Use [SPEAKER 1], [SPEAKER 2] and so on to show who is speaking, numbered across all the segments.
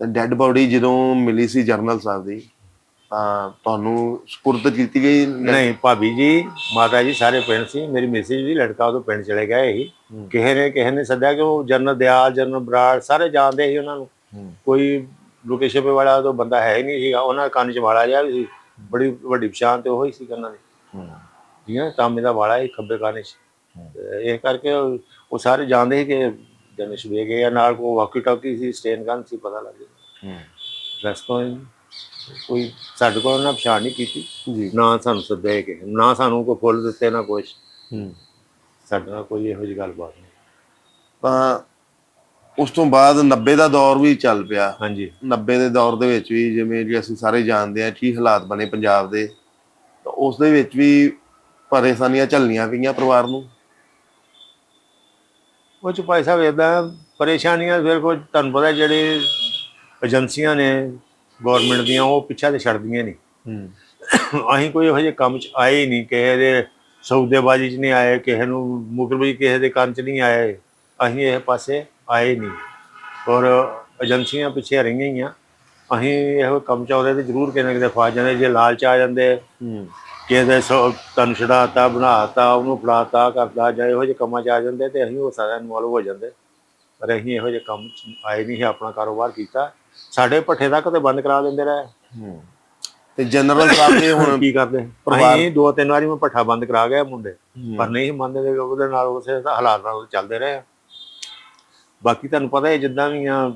[SPEAKER 1] Dead body ਜਦੋਂ ਮਿਲੀ ਸੀ general ਸਾਹਿਬ ਦੀ ਤਾਂ ਤੁਹਾਨੂੰ ਸਪੁਰਦ ਕੀਤੀ ਗਈ
[SPEAKER 2] ਨਹੀਂ ਭਾਬੀ ਜੀ ਮਾਤਾ ਜੀ ਸਾਰੇ ਪਿੰਡ ਸੀ ਮੇਰੀ ਮਿਸਿਸ ਵੀ ਲੜਕਾ ਉਹ ਪਿੰਡ ਚਲੇ ਗਏ ਸੀ। ਕਿਸੇ ਨੇ ਕਿਸੇ ਨੇ ਸੱਦਿਆ ਕਿ ਉਹ ਜਨਰਲ ਦਿਆਲ ਜਨਰਲ ਬਰਾੜ ਸਾਰੇ ਜਾਣਦੇ ਸੀ ਉਹਨਾਂ ਨੂੰ। ਕੋਈ ਲੋਕੇਸ਼ਨ ਵਾਲਾ ਤਾਂ ਬੰਦਾ ਹੈ ਹੀ ਨਹੀਂ ਸੀਗਾ ਉਹਨਾਂ ਦੇ ਕੰਨ 'ਚ ਵਾਲਾ ਜਿਹਾ ਵੀ ਸੀ। ਬੜੀ ਵੱਡੀ ਪਛਾਣ ਤੇ ਉਹ ਹੀ ਸੀ ਉਹਨਾਂ ਦੀ। ਠੀਕ ਹੈ ਤਾਮੇ ਦਾ ਵਾਲਾ ਹੀ ਖੱਬੇ ਕੰਨ 'ਚ। ਇਹ ਕਰਕੇ ਉਹ ਸਾਰੇ ਜਾਣਦੇ ਸੀ ਕਿ ਜਨਰਲ ਸ਼ਵੇਗ ਹੈ ਨਾਲ ਕੋ ਵਾਕੀ ਟਾਕੀ ਸੀ ਸਟੇਨ ਗਨ ਸੀ ਪਤਾ ਲੱਗ ਗਿਆ। ਰਸਤੋਂ ਕੋਈ ਸਾਡੇ ਕੋਲ ਉਹਨਾਂ ਪਛਾਣ ਨਹੀਂ ਕੀਤੀ।
[SPEAKER 1] ਜੀ।
[SPEAKER 2] ਨਾ ਸਾਨੂੰ ਸੱਦਿਆ ਕਿ ਨਾ ਸਾਨੂੰ ਕੋਈ ਫੁੱਲ ਦਿੱਤੇ ਨਾ ਕੁਛ।
[SPEAKER 1] ਹੂੰ।
[SPEAKER 2] ਸਾਡੇ ਨਾਲ ਕੋਈ ਇਹੋ ਜਿਹੀ ਗੱਲਬਾਤ ਨਹੀਂ।
[SPEAKER 1] ਤਾਂ ਉਸ ਤੋਂ ਬਾਅਦ 90 ਦਾ ਦੌਰ ਵੀ ਚੱਲ ਪਿਆ।
[SPEAKER 2] ਹਾਂਜੀ।
[SPEAKER 1] 90 ਦੇ ਦੌਰ ਦੇ ਵਿੱਚ ਵੀ ਜਿਵੇਂ ਕਿ ਅਸੀਂ ਸਾਰੇ ਜਾਣਦੇ ਹਾਂ ਕੀ ਹਾਲਾਤ ਬਣੇ ਪੰਜਾਬ ਦੇ ਤਾਂ ਉਸ ਦੇ ਵਿੱਚ ਵੀ ਪਰੇਸ਼ਾਨੀਆਂ ਝੱਲਣੀਆਂ ਪਈਆਂ ਪਰਿਵਾਰ ਨੂੰ।
[SPEAKER 2] ਉਹ ਚ ਭਾਈ ਸਾਹਿਬ ਇਦਾਂ ਪਰੇਸ਼ਾਨੀਆਂ ਫਿਰ ਕੋਈ ਤੁਹਾਨੂੰ ਪਤਾ ਜਿਹੜੇ ਏਜੰਸੀਆਂ ਨੇ ਗਵਰਨਮੈਂਟ ਦੀਆਂ ਉਹ ਪਿੱਛਾ ਤੇ ਛੱਡਦੀਆਂ ਨਹੀਂ।
[SPEAKER 1] ਹੂੰ।
[SPEAKER 2] ਅਸੀਂ ਕੋਈ ਇਹੋ ਜਿਹੇ ਕੰਮ ਚ ਆਏ ਹੀ ਨਹੀਂ ਕਿਸੇ ਦੇ ਸੌਦੇਬਾਜ਼ੀ ਚ ਨਹੀਂ ਆਏ ਕਿਸੇ ਨੂੰ ਮੁਕਰਬੀ ਕਿਸੇ ਦੇ ਕੰਨ ਚ ਨਹੀਂ ਆਏ। ਅਸੀਂ ਇਹ ਪਾਸੇ ਆਏ ਨਹੀਂ। ਔਰ ਏਜੰਸੀਆਂ ਪਿੱਛੇ ਰਹੀਆਂ ਹੀ ਆ। ਅਸੀਂ ਇਹੋ ਕੰਮ ਚ ਆਉਂਦੇ ਤੇ ਜ਼ਰੂਰ ਕਿਤੇ ਨਾ ਕਿਤੇ ਫਸ ਜਾਂਦੇ ਜੇ ਲਾਲਚ ਆ ਜਾਂਦੇ। ਕਿਸੇ ਸੌ ਤਨ ਛਡਾਤਾ ਬਣਾਤਾ ਉਹਨੂੰ ਫੜਾਤਾ ਕਰਦਾ ਜਾਂ ਇਹੋ ਜਿਹੇ ਕੰਮਾਂ 'ਚ ਆ ਜਾਂਦੇ ਤੇ ਅਸੀਂ ਉਹ ਸਾਰਿਆਂ ਇਨਵੋਲਵ ਹੋ ਜਾਂਦੇ। ਪਰ ਅਸੀਂ ਇਹੋ ਜਿਹੇ ਕੰਮ ਆਏ ਨਹੀਂ ਆਪਣਾ ਕਾਰੋਬਾਰ ਕੀਤਾ। ਸਾਡੇ ਪੱਠੇ ਤੱਕ ਤੇ ਬੰਦ ਕਰਾ ਦਿੰਦੇ ਰਹੇ।
[SPEAKER 1] ਹੂੰ। ਤੇ ਜਨਰਲ ਸਾਹਿਬ ਹੁਣ
[SPEAKER 2] ਕੀ ਕਰਦੇ? ਅਸੀਂ ਦੋ ਤਿੰਨ ਵਾਰੀ ਮੈਂ ਪੱਠਾ ਬੰਦ ਕਰਾ ਗਿਆ ਮੁੰਡੇ। ਪਰ ਨਹੀਂ ਮੰਨਦੇ ਉਹਦੇ ਨਾਲ ਉਸੇ ਹਾਲਾਤ ਨਾਲ ਚੱਲਦੇ ਰਹੇ। ਬਾਕੀ ਤੁਹਾਨੂੰ ਪਤਾ ਹੈ ਜਿੱਦਾਂ ਵੀ ਆ।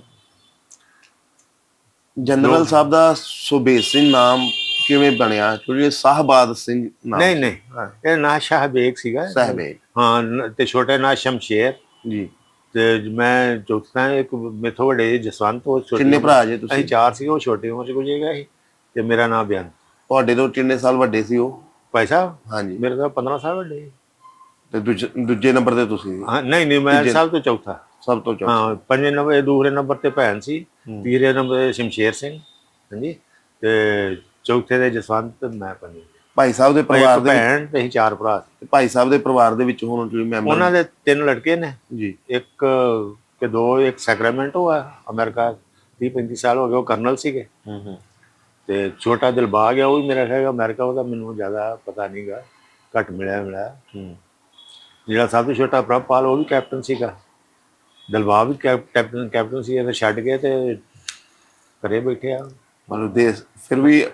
[SPEAKER 1] ਜਨਰਲ ਸਾਹਿਬ ਦਾ ਸੁਬੇਗ ਸਿੰਘ ਨਾਮ ਕਿਵੇਂ ਬਣਿਆ? ਕਿਉਂਕਿ ਇਹ ਸਾਹਬਾਦ ਸਿੰਘ ਨਾਮ
[SPEAKER 2] ਨਹੀਂ ਨਹੀਂ ਇਹ ਨਾ ਸ਼ਾਹਬੇਗ ਸੀਗਾ।
[SPEAKER 1] ਸਾਹਿਬੇ
[SPEAKER 2] ਹਾਂ ਨ- ਤੇ ਛੋਟੇ ਨਾ ਸ਼ਮਸ਼ੇਰ।
[SPEAKER 1] ਜੀ।
[SPEAKER 2] ਤੇ ਮੈਂ ਚੌਥਾ ਇੱਕ ਮੇਥੋਂ ਵੱਡੇ ਜਸਵੰਤ ਉਹ ਛੋਟੇ
[SPEAKER 1] ਕਿੰਨੇ ਭਰਾ ਜੇ
[SPEAKER 2] ਅਸੀਂ
[SPEAKER 1] ਤੁਸੀਂ
[SPEAKER 2] ਚਾਰ ਸੀ ਉਹ ਛੋਟੀ ਉਮਰ ਚ ਗੁਜ਼ਰ ਗਿਆ ਸੀ ਤੇ ਮੇਰਾ ਨਾਮ ਬਿਆਨ।
[SPEAKER 1] ਤੁਹਾਡੇ ਤੋਂ ਕਿੰਨੇ ਸਾਲ ਵੱਡੇ ਸੀ ਉਹ?
[SPEAKER 2] ਭਾਈ ਸਾਹਿਬ?
[SPEAKER 1] ਹਾਂਜੀ।
[SPEAKER 2] ਮੇਰੇ ਤੋਂ 15 ਸਾਲ ਵੱਡੇ।
[SPEAKER 1] ਤੇ ਦੂਜੇ ਨੰਬਰ ਤੇ ਤੁਸੀਂ।
[SPEAKER 2] ਹਾਂ ਨਹੀਂ ਨਹੀਂ ਮੈਂ ਸਭ ਤੋਂ ਚੌਥਾ।
[SPEAKER 1] ਸਭ ਤੋਂ ਚੌਥਾ।
[SPEAKER 2] ਹਾਂ ਪੰਜਵੇਂ ਨੰਬਰ ਦੂਸਰੇ ਨੰਬਰ ਤੇ ਭੈਣ ਸੀ ਤੀਸਰੇ ਨੰਬਰ ਸ਼ਮਸ਼ੇਰ ਸਿੰਘ ਹਾਂਜੀ ਤੇ ਚੌਥੇ ਤੇ ਜਸਵੰਤ ਤੇ ਮੈਂ ਪੰਜਵੇਂ।
[SPEAKER 1] ਭਾਈ ਸਾਹਿਬ ਦੇ ਪਰਿਵਾਰ ਦੇ
[SPEAKER 2] ਭੈਣ ਤੇ ਅਸੀਂ ਚਾਰ ਭਰਾ ਸੀ।
[SPEAKER 1] ਭਾਈ ਸਾਹਿਬ ਦੇ ਪਰਿਵਾਰ ਦੇ ਵਿੱਚ ਹੁਣ ਤੁਸੀਂ ਮੈਂਬਰ
[SPEAKER 2] ਉਹਨਾਂ ਦੇ ਤਿੰਨ ਲੜਕੇ ਨੇ।
[SPEAKER 1] ਜੀ।
[SPEAKER 2] ਇੱਕ ਕਿ ਦੋ ਇੱਕ ਸੈਕਰਾਮੈਂਟੋ ਆ ਅਮਰੀਕਾ 30 35 ਸਾਲ ਹੋ ਗਏ ਉਹ ਕਰਨਲ ਸੀਗੇ।
[SPEAKER 1] ਹੂੰ ਹੂੰ।
[SPEAKER 2] ਤੇ ਛੋਟਾ ਦਿਲਬਾਗ ਆ ਉਹ ਵੀ ਮੇਰਾ ਹੈਗਾ ਅਮਰੀਕਾ ਉਹਦਾ ਮੈਨੂੰ ਜ਼ਿਆਦਾ ਪਤਾ ਨਹੀਂਗਾ ਘੱਟ ਮਿਲਿਆ ਮਿਲਿਆ।
[SPEAKER 1] ਹੂੰ।
[SPEAKER 2] ਜਿਹੜਾ ਸਭ ਤੋਂ ਛੋਟਾ ਪ੍ਰਭਪਾਲ ਉਹ ਵੀ ਕੈਪਟਨ ਸੀਗਾ। ਦਿਲਬਾਗ ਵੀ ਕੈਪ- ਕੈਪਟਨ ਕੈਪਟਨ ਸੀ ਇਹ ਛੱਡ ਕੇ ਤੇ ਘਰੇ ਬੈਠੇ ਆ।
[SPEAKER 1] ਮਤਲਬ ਦੇਸ਼ ਫਿਰ ਵੀ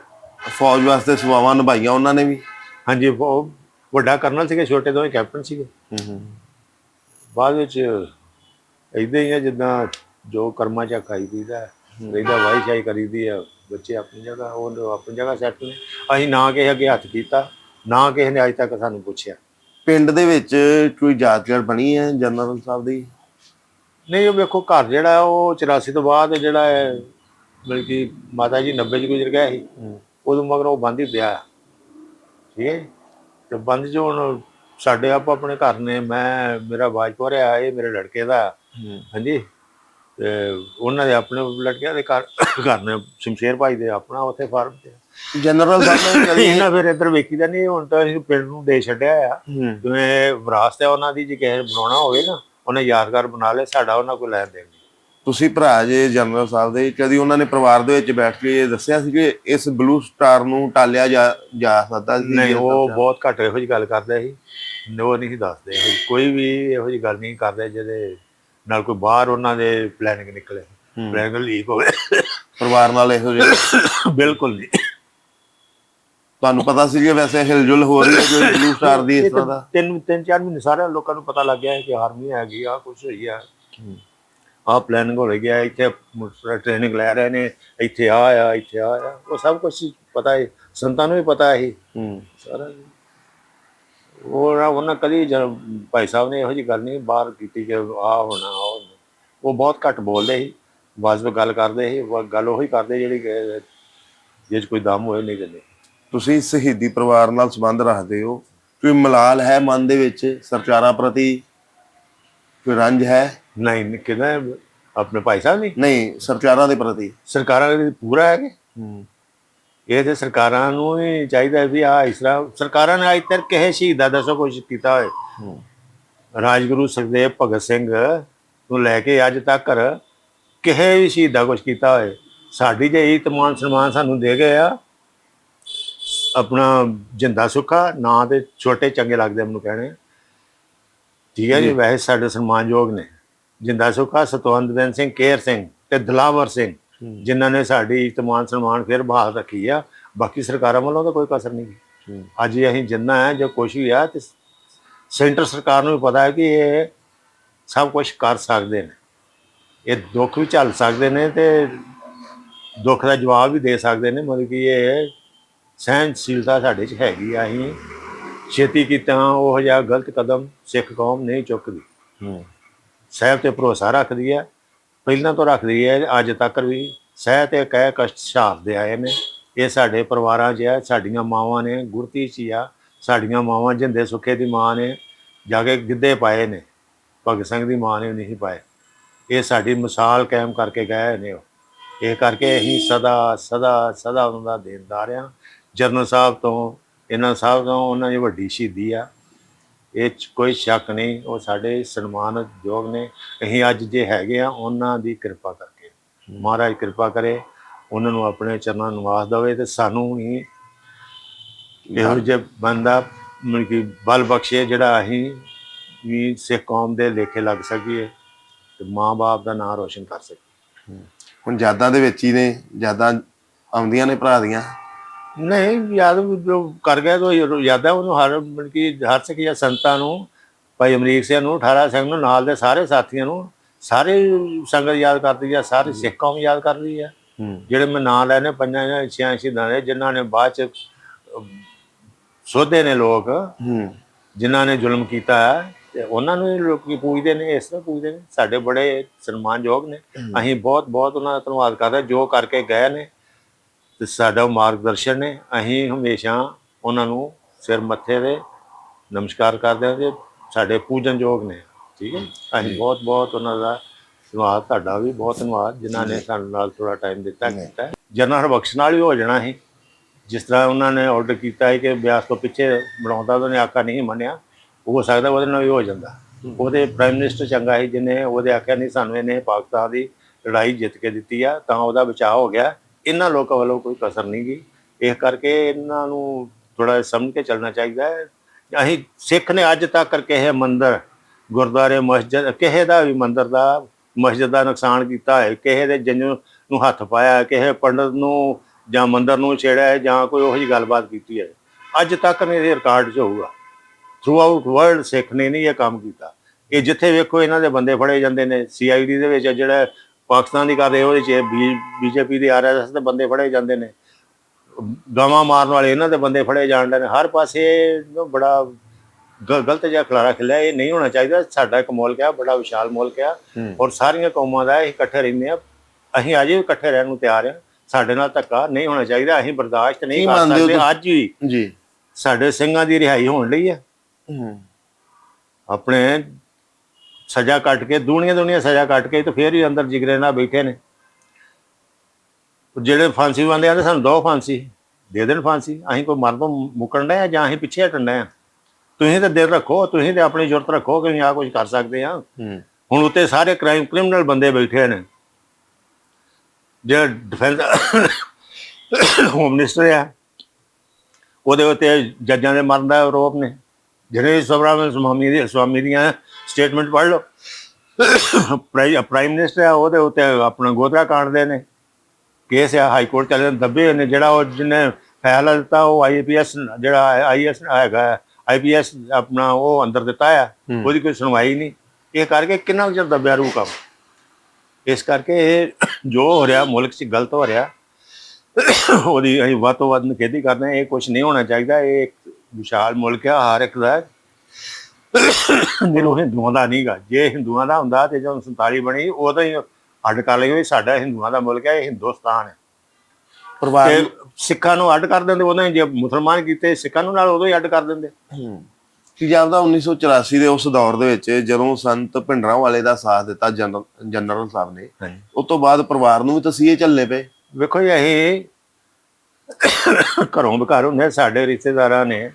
[SPEAKER 1] ਫੌਜ ਵਾਸਤੇ ਸੇਵਾਵਾਂ ਨਿਭਾਈਆਂ ਉਹਨਾਂ ਨੇ ਵੀ।
[SPEAKER 2] ਹਾਂਜੀ ਉਹ ਵੱਡਾ ਕਰਨਲ ਸੀਗੇ ਛੋਟੇ ਦੋਵੇਂ ਕੈਪਟਨ ਸੀਗੇ।
[SPEAKER 1] ਹੂੰ ਹੂੰ।
[SPEAKER 2] ਬਾਅਦ ਵਿੱਚ ਇਦਾਂ ਹੀ ਆ ਜਿੱਦਾਂ ਜੋ ਕਰਮਾਂ ਚ ਖਾਈ ਪੀਦਾ ਰਹਿਦਾ ਵਾਈ ਸ਼ਾਈ ਕਰੀਦੀ ਆ ਬੱਚੇ ਆਪਣੀ ਜਗ੍ਹਾ ਉਹ ਆਪਣੀ ਜਗ੍ਹਾ ਸੈੱਟ ਨੇ। ਅਸੀਂ ਨਾ ਕਿਸੇ ਅੱਗੇ ਹੱਥ ਕੀਤਾ ਨਾ ਕਿਸੇ ਨੇ ਅੱਜ ਤੱਕ ਸਾਨੂੰ ਪੁੱਛਿਆ।
[SPEAKER 1] ਪਿੰਡ ਦੇ ਵਿੱਚ ਕੋਈ ਜਾਤਗੜ ਬਣੀ ਹੈ ਜਨਰਲ ਸਾਹਿਬ ਦੀ?
[SPEAKER 2] ਨਹੀਂ ਉਹ ਵੇਖੋ ਘਰ ਜਿਹੜਾ ਉਹ 84 ਤੋਂ ਬਾਅਦ ਜਿਹੜਾ ਹੈ ਬਲਕਿ ਮਾਤਾ ਜੀ 90 ਚ ਗੁਜ਼ਰ ਗਿਆ ਸੀ। ਉਦੋਂ ਮਗਰ ਉਹ ਬੰਦ ਹੀ ਪਿਆ। ਠੀਕ ਹੈ ਜੀ? ਤੇ ਬੰਦ ਜੋ ਹੁਣ ਸਾਡੇ ਆਪ ਆਪਣੇ ਘਰ ਨੇ ਮੈਂ ਮੇਰਾ ਬਾਜਪੁਰ ਆ ਇਹ ਮੇਰੇ ਲੜਕੇ ਦਾ। ਹਾਂਜੀ? ਤੇ ਉਹਨਾਂ ਦੇ ਆਪਣੇ ਲੜਕਿਆਂ ਦੇ ਘਰ ਘਰ ਨੇ ਸ਼ਮਸ਼ੇਰ ਭਾਈ ਦੇ ਆਪਣਾ ਉੱਥੇ ਫਾਰਮ ਤੇ
[SPEAKER 1] ਜਨਰਲ ਸਾਹਿਬ ਨੇ ਕਦੀ
[SPEAKER 2] ਇਹਨਾਂ ਫਿਰ ਇੱਧਰ ਵੇਖੀਦਾ ਨਹੀਂ ਹੁਣ ਤਾਂ ਅਸੀਂ ਪਿੰਡ ਨੂੰ ਦੇ ਛੱਡਿਆ ਆ। ਜਿਵੇਂ ਵਿਰਾਸਤ ਹੈ ਉਹਨਾਂ ਦੀ ਜੇ ਕਿਸੇ ਨੇ ਬਣਾਉਣਾ ਹੋਵੇ ਨਾ ਉਹਨੇ ਯਾਦਗਾਰ ਬਣਾ ਲਿਆ ਸਾਡਾ ਉਹਨਾਂ ਕੋਲ ਲੈਣ ਦੇਣ।
[SPEAKER 1] ਤੁਸੀਂ ਭਰਾ ਜੇ ਜਨਰਲ ਸਾਹਿਬ ਦੇ ਕਦੀ ਉਹਨਾਂ ਨੇ ਪਰਿਵਾਰ ਦੇ ਵਿੱਚ ਬੈਠ ਕੇ ਇਹ ਦੱਸਿਆ ਸੀ ਕਿ ਇਸ ਬਲੂ ਸਟਾਰ ਨੂੰ ਟਾਲਿਆ ਜਾ ਜਾ ਸਕਦਾ ਸੀ?
[SPEAKER 2] ਨਹੀਂ
[SPEAKER 1] ਜੇ
[SPEAKER 2] ਉਹ ਬਹੁਤ ਘੱਟ ਇਹੋ ਜਿਹੀ ਗੱਲ ਕਰਦੇ ਸੀ। ਉਹ ਨਹੀਂ ਦੱਸਦੇ ਕੋਈ ਵੀ ਇਹੋ ਜਿਹੀ ਗੱਲ ਨਹੀਂ ਕਰਦੇ ਜਿਹਦੇ ਨਾਲ ਕੋਈ ਬਾਹਰ ਉਹਨਾਂ ਦੇ ਪਲੈਨਿੰਗ ਨਿਕਲੇ।
[SPEAKER 1] ਹੂੰ।
[SPEAKER 2] ਪਲੈਨਿੰਗ ਲੀਕ ਹੋਵੇ।
[SPEAKER 1] ਪਰਿਵਾਰ ਨਾਲ ਇਹੋ ਜਿਹੇ?
[SPEAKER 2] ਬਿਲਕੁਲ ਨਹੀਂ।
[SPEAKER 1] ਤੁਹਾਨੂੰ ਪਤਾ ਸੀ ਕਿ ਵੈਸੇ ਹਿਲਜੁਲ ਹੋ ਰਹੀ ਹੈ ਕੋਈ ਬਲੂ ਸਟਾਰ ਦੀ ਇਸ ਤਰ੍ਹਾਂ ਦਾ?
[SPEAKER 2] ਤਿੰਨ ਤਿੰਨ ਚਾਰ ਮਹੀਨੇ ਸਾਰੇ ਲੋਕਾਂ ਨੂੰ ਪਤਾ ਲੱਗ ਗਿਆ ਹੈ ਕਿ ਆਰਮੀ ਹੈਗੀ ਆ ਕੁਝ ਹੋਈ ਆ। ਆ ਪਲੈਨਿੰਗ ਹੋ ਰਹੀ ਹੈ ਇੱਥੇ ਟ੍ਰੇਨਿੰਗ ਲੈ ਰਹੇ ਨੇ ਇੱਥੇ ਆ ਆ ਇੱਥੇ ਆ ਆ। ਉਹ ਸਭ ਕੁਝ ਪਤਾ ਹੈ ਸੰਤਾਂ ਨੂੰ ਵੀ ਪਤਾ ਹੈ।
[SPEAKER 1] ਹੂੰ।
[SPEAKER 2] ਸਾਰਾ ਉਹ ਨਾ- ਉਹਨਾਂ ਕਦੀ ਜ- ਭਾਈ ਸਾਹਿਬ ਨੇ ਇਹੋ ਜਿਹੀ ਗੱਲ ਨਹੀਂ ਬਾਹਰ ਕੀਤੀ ਕਿ ਆ ਹੋਣਾ ਆਹ ਹੋਣਾ। ਉਹ ਬਹੁਤ ਘੱਟ ਬੋਲਦੇ ਸੀ ਵਾਜਬ ਗੱਲ ਕਰਦੇ ਸੀ ਉਹ ਗੱਲ ਉਹੀ ਕਰਦੇ ਜਿਹੜੀ ਜੇ 'ਚ ਕੋਈ ਦਮ ਹੋਏ ਨਹੀਂ ਦਿੰਦੇ।
[SPEAKER 1] ਤੁਸੀਂ ਸ਼ਹੀਦੀ ਪਰਿਵਾਰ ਨਾਲ ਸੰਬੰਧ ਰੱਖਦੇ ਹੋ। ਕੋਈ ਮਲਾਲ ਹੈ ਮਨ ਦੇ ਵਿੱਚ ਸਰਕਾਰਾਂ ਪ੍ਰਤੀ? ਕੋਈ ਰੰਜ ਹੈ?
[SPEAKER 2] ਨਹੀਂ ਕਿਦਾਂ ਆਪਣੇ ਭਾਈ ਸਾਹਿਬ ਨਹੀਂ?
[SPEAKER 1] ਨਹੀਂ ਸਰਕਾਰਾਂ ਦੇ ਪ੍ਰਤੀ।
[SPEAKER 2] ਸਰਕਾਰਾਂ ਦੇ ਪੂਰਾ ਹੈ ਕਿ
[SPEAKER 1] ਹੂੰ।
[SPEAKER 2] ਇਹ ਤੇ ਸਰਕਾਰਾਂ ਨੂੰ ਹੀ ਚਾਹੀਦਾ ਵੀ ਆ ਇਸ ਤਰ੍ਹਾਂ ਸਰਕਾਰਾਂ ਨੇ ਅੱਜ ਤੱਕ ਕਿਸੇ ਸ਼ਹੀਦਾਂ ਦਾ ਸੋ ਕੁਝ ਕੀਤਾ ਹੋਏ।
[SPEAKER 1] ਹੂੰ।
[SPEAKER 2] ਰਾਜਗੁਰੂ ਸੁਖਦੇਵ ਭਗਤ ਸਿੰਘ ਨੂੰ ਲੈ ਕੇ ਅੱਜ ਤੱਕ ਕਿਸੇ ਵੀ ਸ਼ਹੀਦ ਦਾ ਕੁਝ ਕੀਤਾ ਹੋਏ। ਸਾਡੀ ਜੇ ਇਹ ਮਾਨ ਸਨਮਾਨ ਸਾਨੂੰ ਦੇ ਗਏ ਆ। ਆਪਣਾ ਜਿੰਦਾ ਸੁੱਖਾ ਨਾਂ ਤੇ ਛੋਟੇ ਚੰਗੇ ਲੱਗਦੇ ਮੈਨੂੰ ਕਹਿਣੇ। ਠੀਕ ਹੈ ਜੀ। ਵੈਸੇ ਸਾਡੇ ਸਨਮਾਨਯੋਗ ਨੇ। ਜਿੰਦਾ ਸੁੱਖਾ ਸਤਵੰਤ ਸਿੰਘ ਕੇਰ ਸਿੰਘ ਤੇ ਦਲਾਵਰ ਸਿੰਘ ਜਿਨ੍ਹਾਂ ਨੇ ਸਾਡੀ ਇਤਮਾਨ ਸਨਮਾਨ ਫਿਰ ਬਹਾਲ ਰੱਖੀ ਆ। ਬਾਕੀ ਸਰਕਾਰਾਂ ਵੱਲੋਂ ਤਾਂ ਕੋਈ ਕਸਰ ਨਹੀਂ। ਅੱਜ ਅਸੀਂ ਜਿੰਨਾ ਹੈ ਜੋ ਕੁਛ ਵੀ ਆ ਤੇ ਸੈਂਟਰ ਸਰਕਾਰ ਨੂੰ ਵੀ ਪਤਾ ਹੈ ਕਿ ਇਹ ਸਭ ਕੁਝ ਕਰ ਸਕਦੇ ਨੇ। ਇਹ ਦੁੱਖ ਵੀ ਝੱਲ ਸਕਦੇ ਨੇ ਤੇ ਦੁੱਖ ਦਾ ਜਵਾਬ ਵੀ ਦੇ ਸਕਦੇ ਨੇ ਮਤਲਬ ਕਿ ਇਹ ਸਹਿਨਸ਼ੀਲਤਾ ਸਾਡੇ 'ਚ ਹੈਗੀ ਆ। ਅਸੀਂ ਛੇਤੀ ਕੀਤਾ ਉਹ ਜਿਹਾ ਗਲਤ ਕਦਮ ਸਿੱਖ ਕੌਮ ਨਹੀਂ ਚੁੱਕਦੀ।
[SPEAKER 1] ਹੂੰ।
[SPEAKER 2] ਸਹਿਬ ਤੇ ਭਰੋਸਾ ਰੱਖਦੀ ਹੈ, ਪਹਿਲਾਂ ਤੋਂ ਰੱਖਦੀ ਹੈ, ਅੱਜ ਤੱਕ ਵੀ ਸਹਿ ਤੇ ਕਹਿ ਕਸ਼ਟ ਸਹਾਰਦੇ ਆਏ ਨੇ। ਇਹ ਸਾਡੇ ਪਰਿਵਾਰਾਂ 'ਚ ਆ ਸਾਡੀਆਂ ਮਾਵਾਂ ਨੇ, ਗੁਰਤੀ 'ਚ ਹੀ ਆ। ਸਾਡੀਆਂ ਮਾਵਾਂ ਜਿੰਦੇ ਸੁੱਖੇ ਦੀ ਮਾਂ ਨੇ, ਜਾ ਕੇ ਗਿੱਧੇ ਪਾਏ ਨੇ। ਭਗਤ ਸਿੰਘ ਦੀ ਮਾਂ ਨੇ ਨਹੀਂ ਪਾਏ। ਇਹ ਸਾਡੀ ਮਿਸਾਲ ਕਾਇਮ ਕਰਕੇ ਗਏ ਨੇ ਉਹ। ਇਹ ਕਰਕੇ ਅਸੀਂ ਸਦਾ ਸਦਾ ਸਦਾ ਉਹਨਾਂ ਦਾ ਦੇਣਦਾਰ ਆ ਜਰਨਲ ਸਾਹਿਬ ਤੋਂ, ਇਹਨਾਂ ਸਾਹਿਬ ਤੋਂ ਉਹਨਾਂ ਦੀ ਵੱਡੀ ਸ਼ਹੀਦੀ ਆ। ਇਹ 'ਚ ਕੋਈ ਸ਼ੱਕ ਨਹੀਂ ਉਹ ਸਾਡੇ ਸਨਮਾਨਯੋਗ ਨੇ। ਅਸੀਂ ਅੱਜ ਜੇ ਹੈਗੇ ਆ ਉਹਨਾਂ ਦੀ ਕਿਰਪਾ ਕਰਕੇ। ਮਹਾਰਾਜ ਕਿਰਪਾ ਕਰੇ ਉਹਨਾਂ ਨੂੰ ਆਪਣੇ ਚਰਨਾਂ ਨੂੰ ਨਿਵਾਸ ਦੇਵੇ ਤੇ ਸਾਨੂੰ ਵੀ ਇਹੋ ਜਿਹਾ ਬੰਦਾ ਮਤਲਬ ਕਿ ਬਲ ਬਖਸ਼ੇ ਜਿਹੜਾ ਅਸੀਂ ਵੀ ਸਿੱਖ ਕੌਮ ਦੇ ਲੇਖੇ ਲੱਗ ਸਕੀਏ ਤੇ ਮਾਂ-ਬਾਪ ਦਾ ਨਾਮ ਰੋਸ਼ਨ ਕਰ ਸਕੀਏ।
[SPEAKER 1] ਹੁਣ ਯਾਦਾਂ ਦੇ ਵਿੱਚ ਹੀ ਨੇ ਯਾਦਾਂ ਆਉਂਦੀਆਂ ਨੇ ਭਰਾ ਦੀਆਂ।
[SPEAKER 2] ਨਹੀਂ ਯਾਦ ਜੋ ਕਰ ਗਿਆ ਤਾਂ ਯਾਦ ਹੈ ਉਹਨੂੰ ਹਰ ਮਤਲਬ ਕਿ ਹਰ ਸਿੱਖ ਜਾਂ ਸੰਤਾਂ ਨੂੰ ਭਾਈ ਅਮਰੀਕ ਸਿੰਘ ਨੂੰ 18 ਸਿੰਘ ਨੂੰ ਨਾਲ ਦੇ ਸਾਰੇ ਸਾਥੀਆਂ ਨੂੰ ਸਾਰੇ ਸੰਗਤ ਯਾਦ ਕਰਦੀ ਆ ਸਾਰੇ ਸਿੱਖ ਕੌਮ ਯਾਦ ਕਰਦੀ
[SPEAKER 1] ਹੂੰ।
[SPEAKER 2] ਜਿਹੜੇ ਮੈਂ ਨਾਂ ਲੈਣੇ ਪੰਜਾਂ ਜਾਂ ਛਿਆਂ ਸ਼ਹੀਦਾਂ ਦੇ ਜਿਨ੍ਹਾਂ ਨੇ ਬਾਅਦ ਚ ਸੋਧੇ ਨੇ ਲੋਕ
[SPEAKER 1] ਹੂੰ।
[SPEAKER 2] ਜਿਨ੍ਹਾਂ ਨੇ ਜ਼ੁਲਮ ਕੀਤਾ ਹੈ ਤੇ ਉਹਨਾਂ ਨੂੰ ਹੀ ਲੋਕੀ ਪੂਜਦੇ ਨੇ ਇਸ ਤਰ੍ਹਾਂ ਪੂਜਦੇ ਨੇ। ਸਾਡੇ ਬੜੇ ਸਨਮਾਨਯੋਗ ਨੇ। ਅਸੀਂ ਬਹੁਤ ਬਹੁਤ ਉਹਨਾਂ ਦਾ ਧੰਨਵਾਦ ਕਰਦੇ ਹਾਂ, ਜੋ ਕਰਕੇ ਗਏ ਨੇ ਤੇ ਸਾਡਾ ਮਾਰਗਦਰਸ਼ਨ ਨੇ ਅਸੀਂ ਹਮੇਸ਼ਾ ਉਹਨਾਂ ਨੂੰ ਸਿਰ ਮੱਥੇ ਦੇ ਨਮਸਕਾਰ ਕਰਦੇ ਹਾਂ ਤੇ ਸਾਡੇ ਪੂਜਨਯੋਗ ਨੇ। ਠੀਕ ਹੈ? ਅਸੀਂ ਬਹੁਤ ਬਹੁਤ ਉਹਨਾਂ ਦਾ ਧੰਨਵਾਦ ਤੁਹਾਡਾ ਵੀ ਬਹੁਤ ਧੰਨਵਾਦ ਜਿਨ੍ਹਾਂ ਨੇ ਸਾਨੂੰ ਨਾਲ ਥੋੜਾ ਟਾਈਮ ਦਿੱਤਾ ਕੀਤਾ। ਜਨਰਲ ਬਖਸ਼ ਨਾਲ ਵੀ ਹੋ ਜਾਣਾ ਸੀ। ਜਿਸ ਤਰ੍ਹਾਂ ਉਹਨਾਂ ਨੇ ਆਰਡਰ ਕੀਤਾ ਹੈ ਕਿ ਬਿਆਸ ਤੋਂ ਪਿੱਛੇ ਬਣਾਉਂਦਾ ਤਾਂ ਉਹਨੇ ਆਕਾ ਨਹੀਂ ਮੰਨਿਆ। ਹੋ ਸਕਦਾ ਉਹਦੇ ਨਾਲ ਵੀ ਹੋ ਜਾਂਦਾ। ਉਹਦੇ ਪ੍ਰਾਈਮ ਮਿਨਿਸਟਰ ਚੰਗਾ ਸੀ ਜਿਹਨੇ ਉਹਦੇ ਆਖਿਆ ਨਹੀਂ ਸਾਨੂੰ ਇਹਨੇ ਪਾਕਿਸਤਾਨ ਦੀ ਲੜਾਈ ਜਿੱਤ ਕੇ ਦਿੱਤੀ ਆ ਤਾਂ ਉਹਦਾ ਬਚਾਅ ਹੋ ਗਿਆ। ਇਹਨਾਂ ਲੋਕਾਂ ਵੱਲੋਂ ਕੋਈ ਕਸਰ ਨਹੀਂ ਗਈ। ਇਸ ਕਰਕੇ ਇਹਨਾਂ ਨੂੰ ਥੋੜਾ ਸਮਝ ਕੇ ਚੱਲਣਾ ਚਾਹੀਦਾ ਹੈ। ਅਸੀਂ ਸਿੱਖ ਨੇ ਅੱਜ ਤੱਕ ਕਰਕੇ ਇਹ ਮੰਦਰ, ਗੁਰਦੁਆਰੇ, ਮਸਜਿਦ, ਕਿਸੇ ਦਾ ਵੀ ਮੰਦਰ ਦਾ, ਮਸਜਿਦ ਦਾ ਨੁਕਸਾਨ ਕੀਤਾ ਹੈ। ਕਿਸੇ ਦੇ ਜੰਜ ਨੂੰ ਹੱਥ ਪਾਇਆ ਕਿਸੇ ਪੰਡਤ ਨੂੰ ਜਾਂ ਮੰਦਰ ਨੂੰ ਛੇੜਿਆ ਹੈ ਜਾਂ ਕੋਈ ਉਹੋ ਜਿਹੀ ਗੱਲਬਾਤ ਕੀਤੀ ਹੈ। ਅੱਜ ਤੱਕ ਨੇ ਇਹ ਰਿਕਾਰਡ 'ਚ ਹੋਊਗਾ। ਥਰੂ ਆਊਟ ਵਰਲਡ ਸਿੱਖ ਨੇ ਨਹੀਂ ਇਹ ਕੰਮ ਕੀਤਾ। ਇਹ ਜਿੱਥੇ ਵੇਖੋ ਇਹਨਾਂ ਦੇ ਬੰਦੇ ਫੜੇ ਜਾਂਦੇ ਨੇ ਸੀਆਈਡੀ ਦੇ ਵਿੱਚ ਜਿਹੜਾ ਪਾਕਿਸਤਾਨ ਦੀ ਕਰਦੇ ਉਹਦੇ 'ਚ ਬੀਜੇਪੀ ਦੇ ਆਰਐਸਐਸ ਦੇ ਬੰਦੇ ਫੜੇ ਜਾਂਦੇ ਨੇ। ਗਾਵਾਂ ਮਾਰਨ ਵਾਲੇ ਇਹਨਾਂ ਦੇ ਬੰਦੇ ਫੜੇ ਜਾਂਦੇ ਨੇ। ਹਰ ਪਾਸੇ ਬੜਾ ਗਲਤ ਜਿਹਾ ਖਲਾਰਾ ਖਿਲਿਆ ਇਹ ਨਹੀਂ ਹੋਣਾ ਚਾਹੀਦਾ। ਸਾਡਾ ਇੱਕ ਮੁਲਕ ਆ ਬੜਾ ਵਿਸ਼ਾਲ ਮੁਲਕ ਆ।
[SPEAKER 1] ਹੂੰ।
[SPEAKER 2] ਔਰ ਸਾਰੀਆਂ ਕੌਮਾਂ ਦਾ ਇਹ ਇਕੱਠੇ ਰਹਿੰਦੇ ਆ। ਅਸੀਂ ਅਜੇ ਇਕੱਠੇ ਰਹਿਣ ਨੂੰ ਤਿਆਰ ਆ ਸਾਡੇ ਨਾਲ ਧੱਕਾ ਨਹੀਂ ਹੋਣਾ ਚਾਹੀਦਾ। ਅਸੀਂ ਬਰਦਾਸ਼ਤ ਨਹੀਂ ਕਰ
[SPEAKER 1] ਹੋ
[SPEAKER 2] ਸਕਦੇ? ਅੱਜ ਵੀ
[SPEAKER 1] ਜੀ।
[SPEAKER 2] ਸਾਡੇ ਸਿੰਘਾਂ ਦੀ ਰਿਹਾਈ ਹੋਣ ਲਈ ਆ।
[SPEAKER 1] ਹੂੰ।
[SPEAKER 2] ਆਪਣੇ ਸਜ਼ਾ ਕੱਟ ਕੇ ਦੁਨੀਆ ਦੁਨੀਆ ਸਜ਼ਾ ਕੱਟ ਕੇ ਤੇ ਫੇਰ ਹੀ ਅੰਦਰ ਜਿਗਰੇ ਨਾਲ ਬੈਠੇ ਨੇ। ਜਿਹੜੇ ਫਾਂਸੀ ਬੰਦੇ ਆ ਸਾਨੂੰ ਦੋ ਫਾਂਸੀ ਦੇ ਦੇਣ ਫਾਂਸੀ ਅਸੀਂ ਕੋਈ ਮਰਨ ਤੋਂ ਮੁਕਰਨ ਆ ਜਾਂ ਅਸੀਂ ਪਿੱਛੇ ਹਟਣ ਡਏ ਆ? ਤੁਸੀਂ ਤਾਂ ਦਿਲ ਰੱਖੋ ਤੁਸੀਂ ਤੇ ਆਪਣੀ ਜ਼ਰੂਰਤ ਰੱਖੋ ਕਿ ਆ ਕੁਝ ਕਰ ਸਕਦੇ ਆ।
[SPEAKER 1] ਹੂੰ।
[SPEAKER 2] ਹੁਣ ਉੱਤੇ ਸਾਰੇ ਕ੍ਰਾਈਮ ਕ੍ਰਿਮੀਨਲ ਬੰਦੇ ਬੈਠੇ ਨੇ। ਜਿਹੜਾ ਡਿਫੈਂਸ ਹੋਮ ਮਿਨਿਸਟਰ ਆ ਉਹਦੇ ਉੱਤੇ ਜੱਜਾਂ ਦੇ ਮਰਨ ਦਾ ਆਰੋਪ ਨੇ। ਜਿਹੜੇ ਸਵਰਾਮ ਸਵਾਮੀ ਦੀ ਸਵਾਮੀ ਦੀਆਂ ਸਟੇਟਮੈਂਟ ਪੜ੍ਹ ਲਓ। ਪ੍ਰਾਈ- ਪ੍ਰਾਈਮ ਮਿਨਿਸਟਰ ਆ ਉਹਦੇ ਉੱਤੇ ਆਪਣਾ ਗੋਤਰਾ ਕਾਂਡ ਦੇ ਨੇ। ਕੇਸ ਆ ਹਾਈ ਕੋਰਟ ਚੱਲੇ ਦੱਬੇ ਨੇ। ਜਿਹੜਾ ਉਹ ਜਿਹਨੇ ਫੈਸਲਾ ਦਿੱਤਾ ਉਹ ਆਈਪੀਐਸ ਜਿਹੜਾ ਆਈਐਸ ਹੈਗਾ ਆਈਪੀਐਸ ਆਪਣਾ ਉਹ ਅੰਦਰ ਦਿੱਤਾ ਆ ਉਹਦੀ ਕੋਈ ਸੁਣਵਾਈ ਨਹੀਂ। ਇਹ ਕਰਕੇ ਕਿੰਨਾ ਚਿਰ ਦੱਬਿਆ ਰੂ ਕੰਮ? ਇਸ ਕਰਕੇ ਇਹ ਜੋ ਹੋ ਰਿਹਾ ਮੁਲਕ 'ਚ ਗਲਤ ਹੋ ਰਿਹਾ। ਉਹਦੀ ਅਸੀਂ ਵੱਧ ਤੋਂ ਵੱਧ ਨਿਖੇਧੀ ਕਰਦੇ ਇਹ ਕੁਝ ਨਹੀਂ ਹੋਣਾ ਚਾਹੀਦਾ। ਇਹ ਇੱਕ ਵਿਸ਼ਾਲ ਮੁਲਕ ਆ ਹਰ ਇੱਕ ਦਾ। ਜਿਹਨੂੰ ਹਿੰਦੂਆਂ ਦਾ ਨਹੀਂਗਾ ਜੇ ਹਿੰਦੂਆਂ ਦਾ ਹੁੰਦਾ ਤੇ ਜਦੋਂ 47 ਬਣੀ ਉਦੋਂ ਹੀ ਅੱਡ ਕਰ ਲਈ ਵੀ ਸਾਡਾ ਹਿੰਦੂਆਂ ਦਾ ਮੁਲਕ ਹੈ ਇਹ ਹਿੰਦੁਸਤਾਨ ਹੈ।
[SPEAKER 1] ਪਰਿਵਾਰ
[SPEAKER 2] ਸਿੱਖਾਂ ਨੂੰ ਅੱਡ ਕਰ ਦਿੰਦੇ ਉਦੋਂ ਹੀ ਜੇ ਮੁਸਲਮਾਨ ਕੀਤੇ ਸਿੱਖਾਂ ਨੂੰ ਨਾਲ ਉਦੋਂ ਹੀ ਅੱਡ ਕਰ ਦਿੰਦੇ।
[SPEAKER 1] ਕੀ ਜਾਪਦਾ 1984 ਦੇ ਉਸ ਦੌਰ ਦੇ ਵਿੱਚ ਜਦੋਂ ਸੰਤ ਭਿੰਡਰਾਂ ਵਾਲੇ ਦਾ ਸਾਥ ਦਿੱਤਾ ਜਨਰਲ ਸਾਹਿਬ ਨੇ ਉਸ ਤੋਂ ਬਾਅਦ ਪਰਿਵਾਰ ਨੂੰ ਵੀ ਤਸੀਹੇ ਚੱਲਨੇ ਪਏ।
[SPEAKER 2] ਵੇਖੋ ਜੀ ਇਹ ਘਰੋਂ ਬਘਰ ਹੁੰਦੇ ਸਾਡੇ ਰਿਸ਼ਤੇਦਾਰਾਂ ਨੇ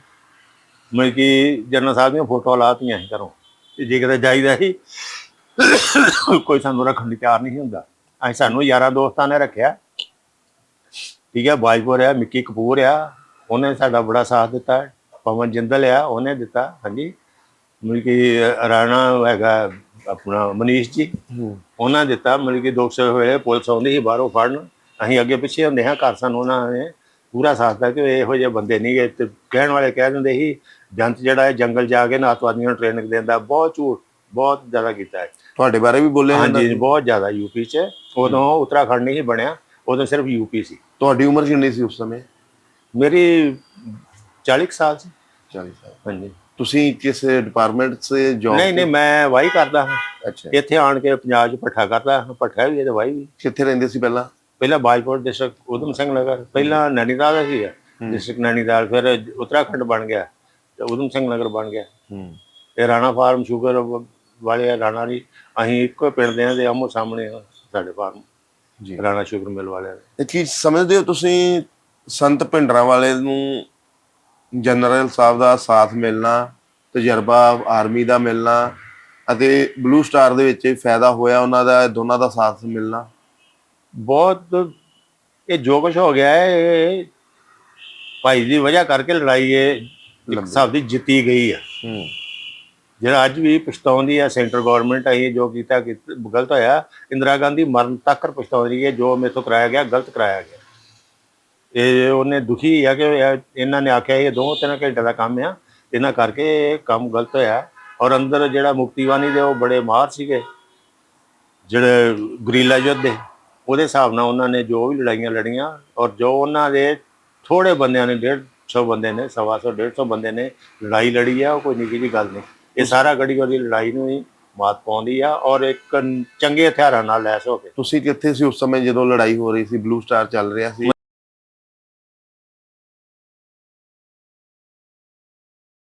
[SPEAKER 2] ਮਤਲਬ ਕਿ ਜਨਰਲ ਸਾਹਿਬ ਦੀਆਂ ਫੋਟੋ ਲਾਤੀਆਂ ਸੀ ਘਰੋਂ। ਤੇ ਜੇ ਕਿਤੇ ਜਾਈਦਾ ਸੀ ਕੋਈ ਸਾਨੂੰ ਰੱਖਣ ਲਈ ਤਿਆਰ ਨਹੀਂ ਹੁੰਦਾ। ਅਸੀਂ ਸਾਨੂੰ ਯਾਰਾਂ ਦੋਸਤਾਂ ਨੇ ਰੱਖਿਆ। ਠੀਕ ਹੈ ਬਾਜਪੁਰ ਆ ਮਿੱਕੀ ਕਪੂਰ ਆ ਉਹਨੇ ਸਾਡਾ ਬੜਾ ਸਾਥ ਦਿੱਤਾ। ਪਵਨ ਜਿੰਦਲ ਆ ਉਹਨੇ ਦਿੱਤਾ। ਹਾਂਜੀ। ਮਤਲਬ ਕਿ ਰਾਣਾ ਹੈਗਾ ਆਪਣਾ ਮਨੀਸ਼ ਜੀ ਉਹਨਾਂ ਦਿੱਤਾ। ਮਤਲਬ ਕਿ 200 ਵੇਲੇ ਪੁਲਿਸ ਆਉਂਦੀ ਸੀ ਬਾਹਰੋਂ ਫੜਨ। ਅਸੀਂ ਅੱਗੇ ਪਿੱਛੇ ਹੁੰਦੇ ਹਾਂ। ਘਰ ਸਾਨੂੰ ਉਹਨਾਂ ਨੇ ਪੂਰਾ ਸਾਥ ਦਿੱਤਾ ਕਿ ਇਹੋ ਜਿਹੇ ਬੰਦੇ ਨਹੀਂ ਗਏ। ਤੇ ਕਹਿਣ ਵਾਲੇ ਕਹਿ ਦਿੰਦੇ ਸੀ ਜੰਤ ਜਿਹੜਾ ਹੈ ਜੰਗਲ ਜਾ ਕੇ ਨਾ ਆਤਵਾਦੀਆਂ ਨੂੰ ਟ੍ਰੇਨਿੰਗ ਦਿੰਦਾ ਬਹੁਤ ਝੂਠ ਬਹੁਤ ਜ਼ਿਆਦਾ ਕੀਤਾ ਹੈ।
[SPEAKER 1] ਤੁਹਾਡੇ ਬਾਰੇ ਵੀ ਬੋਲੇ
[SPEAKER 2] ਹਾਂਜੀ ਬਹੁਤ ਜ਼ਿਆਦਾ ਯੂਪੀ 'ਚ। ਉਦੋਂ ਉੱਤਰਾਖੰਡ ਨਹੀਂ ਸੀ ਬਣਿਆ ਉਦੋਂ ਸਿਰਫ ਯੂਪੀ ਸੀ।
[SPEAKER 1] ਤੁਹਾਡੀ ਉਮਰ ਕਿੰਨੀ ਸੀ ਉਸ ਸਮੇਂ?
[SPEAKER 2] ਮੇਰੀ 40 ਕੁ ਸਾਲ ਸੀ।
[SPEAKER 1] 40 ਸਾਲ।
[SPEAKER 2] ਹਾਂਜੀ।
[SPEAKER 1] ਤੁਸੀਂ ਕਿਸ ਡਿਪਾਰਟਮੈਂਟ 'ਚ ਜੌਬ
[SPEAKER 2] ਨਹੀਂ ਨਹੀਂ ਮੈਂ ਵਾਹੀ ਕਰਦਾ ਹਾਂ।
[SPEAKER 1] ਅੱਛਾ।
[SPEAKER 2] ਇੱਥੇ ਆਣ ਕੇ ਪੰਜਾਬ 'ਚ ਪੱਠਾ ਕਰਦਾ ਹਾਂ। ਪੱਠਾ ਵੀ ਤੇ ਵਾਹੀ ਵੀ।
[SPEAKER 1] ਕਿੱਥੇ ਰਹਿੰਦੇ ਸੀ ਪਹਿਲਾਂ?
[SPEAKER 2] ਪਹਿਲਾਂ ਬਾਜਪੁਰ ਡਿਸਟ੍ਰਿਕਟ ਉਦਮ ਸਿੰਘ ਨਗਰ। ਪਹਿਲਾਂ ਨੈਣੀਤਾਲ ਸੀ ਡਿਸਟ੍ਰਿਕਟ ਨੈਣੀਤਾਲ ਫਿਰ ਉੱਤਰਾਖੰਡ ਬਣ ਗਿਆ। ਉਦਮ ਸਿੰਘ ਨਗਰ ਬਣ ਗਿਆ।
[SPEAKER 1] ਹੂੰ।
[SPEAKER 2] ਇਹ ਰਾਣਾ ਫਾਰਮ ਸ਼ੂਗਰ ਵਾਲੇ ਆ ਰਾਣਾ ਦੀ ਅਸੀਂ ਇੱਕੋ ਪਿੰਡ ਦੇ ਆ ਆਮੋ ਸਾਹਮਣੇ ਆ ਸਾਡੇ ਫਾਰਮ।
[SPEAKER 1] ਜੀ।
[SPEAKER 2] ਰਾਣਾ ਸ਼ੂਗਰ ਮਿਲ ਵਾਲਿਆਂ ਦੇ।
[SPEAKER 1] ਇਹ ਚੀਜ਼ ਸਮਝਦੇ ਹੋ ਤੁਸੀਂ? ਸੰਤ ਭਿੰਡਰਾਂ ਵਾਲੇ ਨੂੰ ਜਨਰਲ ਸਾਹਿਬ ਦਾ ਸਾਥ ਮਿਲਣਾ ਤਜਰਬਾ ਆਰਮੀ ਦਾ ਮਿਲਣਾ ਅਤੇ ਬਲੂ ਸਟਾਰ ਦੇ ਵਿੱਚ ਫਾਇਦਾ ਹੋਇਆ ਉਹਨਾਂ ਦਾ ਦੋਨਾਂ ਦਾ ਸਾਥ ਮਿਲਣਾ?
[SPEAKER 2] ਬਹੁਤ ਇਹ ਜੋ ਕੁਛ ਹੋ ਗਿਆ ਹੈ ਭਾਈ ਦੀ ਵਜ੍ਹਾ ਕਰਕੇ ਲੜਾਈ ਇਹ ਇੱਕ। ਹਿਸਾਬ ਦੀ ਜਿੱਤੀ ਗਈ
[SPEAKER 1] ਹੂੰ।
[SPEAKER 2] ਜਿਹੜਾ ਅੱਜ ਵੀ ਪਛਤਾਉਂਦੀ ਹੈ ਸੈਂਟਰ ਗਵਰਨਮੈਂਟ ਅਸੀਂ ਜੋ ਕੀਤਾ ਕਿ ਗਲਤ ਹੋਇਆ ਇੰਦਰਾ ਗਾਂਧੀ ਮਰਨ ਤੱਕ ਪਛਤਾਉਂਦੀ ਹੈ ਜੋ ਮੇਥੋਂ ਕਰਾਇਆ ਗਿਆ ਗਲਤ ਕਰਾਇਆ ਗਿਆ। ਇਹ ਉਹਨੇ ਦੁਖੀ ਹੈ ਕਿ ਇਹ- ਇਹਨਾਂ ਨੇ ਆਖਿਆ ਇਹ ਦੋ ਤਿੰਨ ਘੰਟੇ ਦਾ ਕੰਮ ਆ ਇਹਨਾਂ ਕਰਕੇ ਇਹ ਕੰਮ ਗਲਤ ਹੋਇਆ। ਔਰ ਅੰਦਰ ਜਿਹੜਾ ਮੁਕਤੀਵਾਨੀ ਦੇ ਉਹ ਬੜੇ ਮਾਹਰ ਸੀਗੇ ਜਿਹੜੇ ਗੁਰੀਲਾ ਯੁੱਧ ਦੇ ਉਹਦੇ ਹਿਸਾਬ ਨਾਲ ਉਹਨਾਂ ਨੇ ਜੋ ਵੀ ਲੜਾਈਆਂ ਲੜੀਆਂ ਔਰ ਜੋ ਉਹਨਾਂ ਦੇ ਥੋੜੇ ਬੰਦਿਆਂ ਨੇ 150 ਬੰਦੇ ਨੇ, ਸਵਾ ਸੌ 150 ਬੰਦੇ ਨੇ ਲੜਾਈ ਲੜੀ ਆ, ਉਹ ਕੋਈ ਨਿੱਕੀ ਜਿਹੀ ਗੱਲ ਨਹੀਂ। ਇਹ ਸਾਰਾ ਗੜੀ ਗੜੀ ਲੜਾਈ ਨੂੰ ਹੀ ਮਾਤ ਪਾਉਂਦੀ ਆ ਔਰ ਇੱਕ ਚੰਗੇ ਹਥਿਆਰਾਂ ਨਾਲ ਲੈਸ ਹੋ ਕੇ।
[SPEAKER 1] ਤੁਸੀਂ ਕਿੱਥੇ ਸੀ ਉਸ ਸਮੇਂ ਜਦੋਂ ਲੜਾਈ ਹੋ ਰਹੀ ਸੀ? ਬਲੂ ਸਟਾਰ ਚੱਲ ਰਿਹਾ ਸੀ।